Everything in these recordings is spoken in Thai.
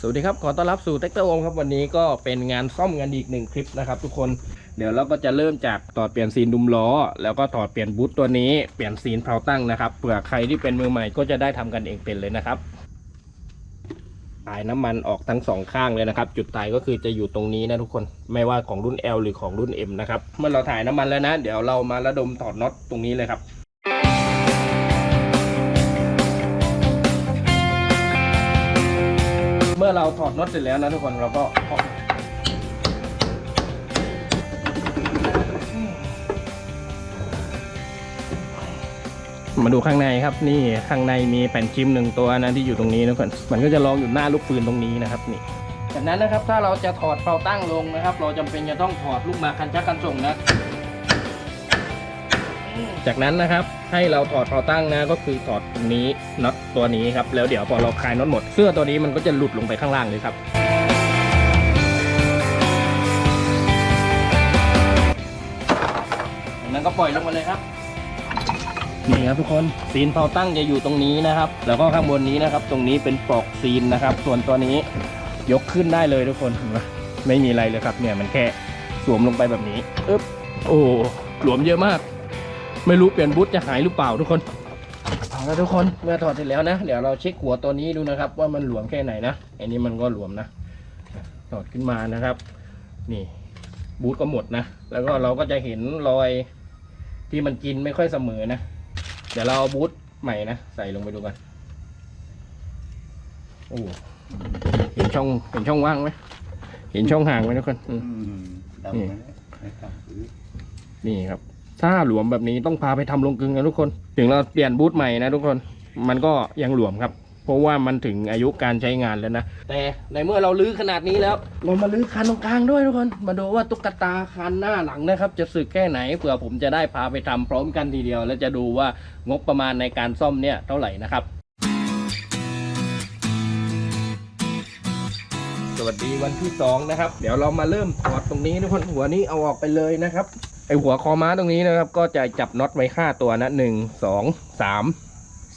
สวัสดีครับ ขอต้อนรับสู่เต็กเตอร์โอมครับ วันนี้ก็เป็นงานซ่อมกันอีกหนึ่งคลิปนะครับทุกคน เดี๋ยวเราก็จะเริ่มจากถอดเปลี่ยนซีนดุมล้อ แล้วก็ถอดเปลี่ยนบูทตัวนี้ เปลี่ยนซีนเพลาตั้งนะครับ เผื่อใครที่เป็นมือใหม่ก็จะได้ทำกันเองเป็นเลยนะครับถ่ายน้ำมันออกทั้งสองข้างเลยนะครับ จุดตายก็คือจะอยู่ตรงนี้นะทุกคน ไม่ว่าของรุ่น L หรือของรุ่น M นะครับ เมื่อเราถ่ายน้ำมันแล้วนะ เดี๋ยวเรามาระดมถอดน็อตตรงนี้เลยครับ อเราถอดน็อตเสร็จแล้วนะทุกคนเราก็ออกมาดูข้างในครับนี่ข้างในมีแผ่นชิมหนึ่งตัวนะที่อยู่ตรงนี้นะทุกคนมันก็จะรองอยู่หน้าลูกปืนตรงนี้นะครับนี่จากนั้นนะครับถ้าเราจะถอดเปาตั้งลงนะครับ เราจำเป็นจะต้องถอดลูกหมากคันชักกันส่งนะ จากนั้นนะครับให้เราถอดเปาตั้งนะก็คือถอดตรงนี้น็อตตัวนี้ครับแล้วเดี๋ยวพอเราคลายน็อตหมดเสื้อตัวนี้มันก็จะหลุดลงไปข้างล่างเลยครับ จากนั้นก็ปล่อยลงมาเลยครับนี่ครับทุกคนซีนเผาตั้งจะอยู่ตรงนี้นะครับ แล้วก็ข้างบนนี้นะครับ ตรงนี้เป็นปลอกซีนนะครับ ส่วนตัวนี้ยกขึ้นได้เลยทุกคนเห็นไหมไม่มีอะไรเลยครับเนี่ยมันแค่สวมลงไปแบบนี้อึ๊บโอ้หลวมเยอะมาก ไม่รู้เปลี่ยนบูทจะหายหรือเปล่าทุกคนเอาละทุกคนเมื่อถอดเสร็จแล้วนะ เดี๋ยวเราเช็คหัวตัวนี้ดูนะครับ ว่ามันหลวมแค่ไหนนะอันนี้มันก็หลวมนะถอดขึ้นมานะครับ นี่บูทก็หมดนะ แล้วก็เราก็จะเห็นรอยที่มันกินไม่ค่อยเสมอนะ เดี๋ยวเราเอาบูทใหม่นะ ใส่ลงไปดูกันโอ้เห็นช่องเห็นช่องว่างไหมเห็นช่องห่างไหมทุกคนอืมอืมดำไหมไม่ดำหรือนี่ครับ ถ้าหลวมแบบนี้ต้องพาไปทำลงกึงนะทุกคน ถึงเราเปลี่ยนบูทใหม่นะทุกคน มันก็ยังหลวมครับ เพราะว่ามันถึงอายุการใช้งานแล้วนะ แต่ในเมื่อเราลื้อขนาดนี้แล้ว เรามาลื้อคันตรงกลางด้วยทุกคน มาดูว่าตุ๊กตาคันหน้าหลังนะครับ จะสึกแค่ไหนเผื่อผมจะได้พาไปทำพร้อมกันทีเดียว แล้วจะดูว่างบประมาณในการซ่อมเนี่ยเท่าไหร่นะครับสวัสดีวันที่สองนะครับ เดี๋ยวเรามาเริ่มถอดตรงนี้ทุกคนหัวนี้เอาออกไปเลยนะครับ ไอหัวคอม้าตรงนี้นะครับ ก็จะจับน็อตไว้ห้าตัวนะหนึ่งสองสาม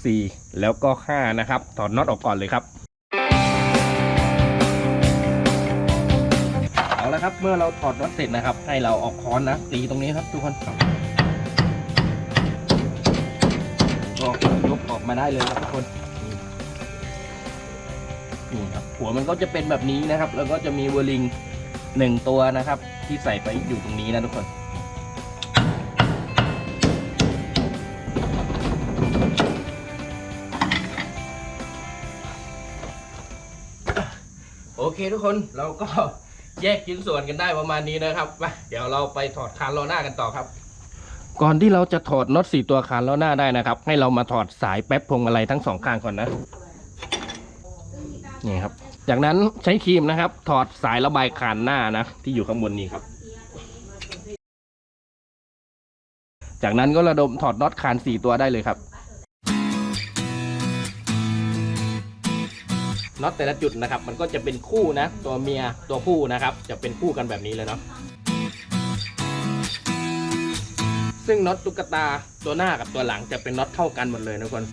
สี่แล้วก็ห้านะครับถอดน็อตออกก่อนเลยครับ เอาละครับเมื่อเราถอดน็อตเสร็จนะครับ ให้เราออกค้อนนะตีตรงนี้ครับทุกคนก็ยกออกมาได้เลยครับทุกคนนี่ครับหัวมันก็จะเป็นแบบนี้นะครับ แล้วก็จะมีเวอร์ลิงหนึ่งตัวนะครับ ที่ใส่ไปอยู่ตรงนี้นะทุกคน โอเคทุกคนเราก็แยกชิ้นส่วนกันได้ประมาณนี้นะครับมาเดี๋ยวเราไปถอดคานล้อหน้ากันต่อครับ ก่อนที่เราจะถอดน็อตสี่ตัวคานล้อหน้าได้นะครับ ให้เรามาถอดสายแป๊บพวงมาลัยทั้งสองข้างก่อนนะนี่ครับ จากนั้นใช้ครีมนะครับ ถอดสายระบายคานหน้านะที่อยู่ข้างบนนี้ครับ จากนั้นก็ระดมถอดน็อตคานสี่ตัวได้เลยครับ น็อตแต่ละจุดนะครับ มันก็จะเป็นคู่นะ ตัวเมียตัวผู้นะครับ จะเป็นคู่กันแบบนี้เลยเนาะซึ่งน็อตตุ๊กตาตัวหน้ากับตัวหลังจะเป็นน็อตเท่ากันหมดเลยนะคน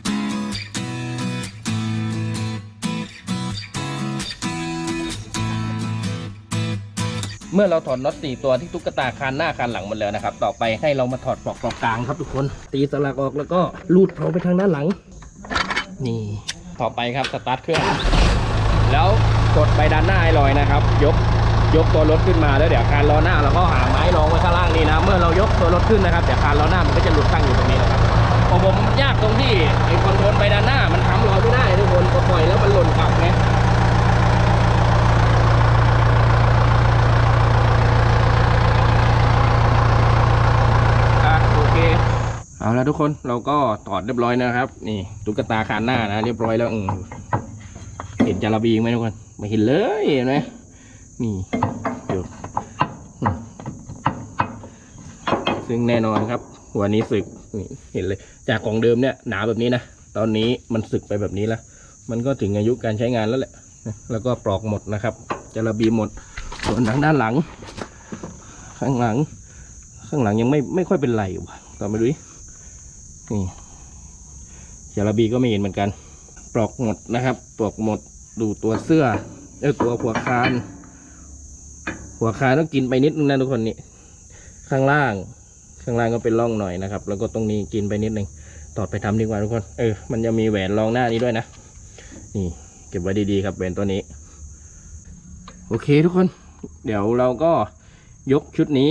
เมื่อเราถอดน็อตสี่ตัวที่ตุ๊กตาคานหน้าคานหลังหมดแล้วนะครับ ต่อไปให้เรามาถอดปลอกปลอกกลางครับทุกคน ตีสลักออกแล้วก็ลูดเพลาไปทางด้านหลัง นี่ ต่อไปครับสตาร์ทเครื่อง แล้วกดไปด้านหน้าให้ลอยนะครับ ยกยกตัวรถขึ้นมาแล้วเดี๋ยวคานล้อหน้าเราก็หาไม้รองไว้ข้างล่างนี่นะ เมื่อเรายกตัวรถขึ้นนะครับเดี๋ยวคานล้อหน้ามันก็จะหลุดตั้งอยู่ตรงนี้นะครับของผมยากตรงที่ไอ้คอนโทรลไปด้านหน้ามันทำเราไม่ได้ทุกคนก็ปล่อยแล้วมันหล่นกลับไงอะโอเคเอาล้วทุกคนเราก็ถอดเรียบร้อยนะครับ นี่ตุ๊กตาคานหน้านะ เรียบร้อยแล้วอื เห็นจาระบีไหมทุกคนไม่เห็นเลยเห็นไหมนี่เดี๋ยวซึ่งแน่นอนครับ หัวนี้สึกเห็นเลย จากของเดิมเนี่ยหนาแบบนี้นะตอนนี้มันสึกไปแบบนี้แล้ว มันก็ถึงอายุการใช้งานแล้วแหละ แล้วก็ปลอกหมดนะครับจาระบีหมด ส่วนทางด้านหลัง ข้างหลัง ข้างหลังยังไม่ไม่ค่อยเป็นไรว่ะต่อมาดูนี่ยาลาบีก็ไม่เห็นเหมือนกัน ปลอกหมดนะครับ ปลอกหมด ดูตัวเสื้อเออตัวหัวคาน หัวคานต้องกินไปนิดนึงนะทุกคนนี่ข้างล่าง ข้างล่างก็เป็นร่องหน่อยนะครับ แล้วก็ตรงนี้กินไปนิดนึงตอดไปทำดีกว่าทุกคน เออ มันจะมีแหวนรองหน้านี้ด้วยนะ นี่ เก็บไว้ดีๆครับแหวนตัวนี้ โอเคทุกคน เดี๋ยวเราก็ยกชุดนี้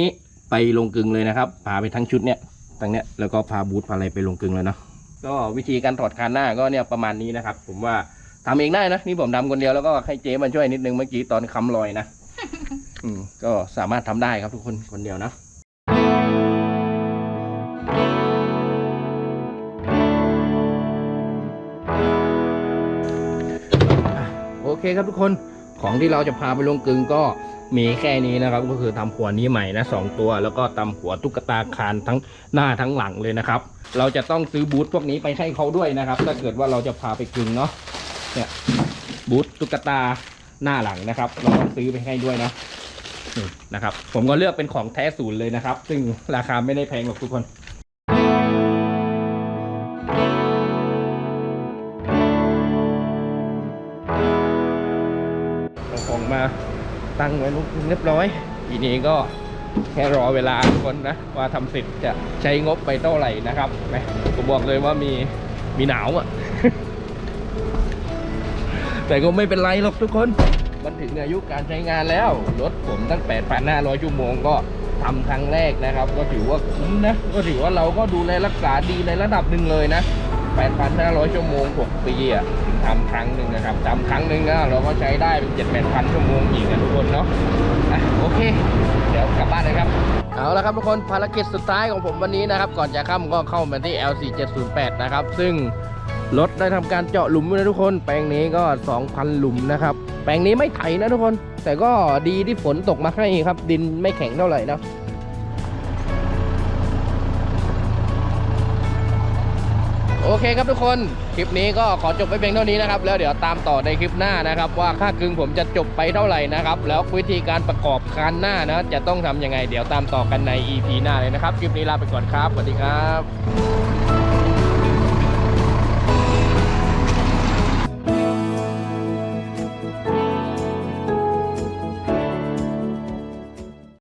ไปลงกลึงเลยนะครับพาไปทั้งชุดเนี่ยตั้งเนี้ยแล้วก็พาบูทพาอะไรไปลงกลึงเลยเนาะก็วิธีการถอดคานหน้าก็เนี่ยประมาณนี้นะครับ ผมว่า ทำเองได้นะนี่ผมทำคนเดียวแล้วก็ให้เจ๊มาช่วยนิดนึงเมื่อกี้ตอนคำลอยนะอืมก็สามารถทำได้ครับทุกคนคนเดียวนะอะโอเคครับทุกคนของที่เราจะพาไปลงกลึงก็มีแค่นี้นะครับ ก็คือทำหัวนี้ใหม่นะสองตัว แล้วก็ทำหัวตุ๊กตาคานทั้งหน้าทั้งหลังเลยนะครับ เราจะต้องซื้อบูธพวกนี้ไปให้เขาด้วยนะครับ ถ้าเกิดว่าเราจะพาไปกลึงเนาะ เนี่ยบูธตุ๊กตาหน้าหลังนะครับ เราต้องซื้อไปให้ด้วยนะนะครับ ผมก็เลือกเป็นของแท้ศูนย์เลยนะครับ ซึ่งราคาไม่ได้แพงหรอกทุกคนเอาของมาตั้งไว้ลุกเรียบร้อย ทีนี้ก็แค่รอเวลาทุกคนนะ ว่าทำเสร็จจะใช้งบไปเท่าไหร่นะครับแหมผมบอกเลยว่ามีมีหนาวอะ่ะ แต่ก็ไม่เป็นไรหรอกทุกคน มันถึงอายุการใช้งานแล้ว รถผมตั้ง 8,500 ชั่วโมงก็ทำครั้งแรกนะครับ ก็ถือว่าคุ้มนะ ก็ถือว่าเราก็ดูแลรักษาดีในระดับหนึ่งเลยนะ 8,500 ชั่วโมง 6 ปีอะถึงทำครั้งหนึ่งนะครับทำครั้งหนึ่งนะเราก็ใช้ได้เป็น7-8,000 ชั่วโมงอีกนะทุกคนเนาะอะโอเค เดี๋ยวกลับบ้านเลยครับ เอาละครับทุกคนภารกิจสุดท้ายของผมวันนี้นะครับ ก่อนจะค่ำก็เข้ามาที่ L4708 นะครับ ซึ่ง รถได้ทำการเจาะหลุมไว้นะทุกคน แปลงนี้ก็ 2,000 หลุมนะครับ แปลงนี้ไม่ไถนะทุกคน แต่ก็ดีที่ฝนตกมาให้ครับ ดินไม่แข็งเท่าไหร่นะโอเคครับทุกคน คลิปนี้ก็ขอจบไปเพียงเท่านี้นะครับ แล้วเดี๋ยวตามต่อในคลิปหน้านะครับ ว่าค่ากึ่งผมจะจบไปเท่าไหร่นะครับ แล้ววิธีการประกอบคานหน้านะจะต้องทำยังไง เดี๋ยวตามต่อกันใน EP หน้าเลยนะครับ คลิปนี้ลาไปก่อนครับ สวัสดีครับ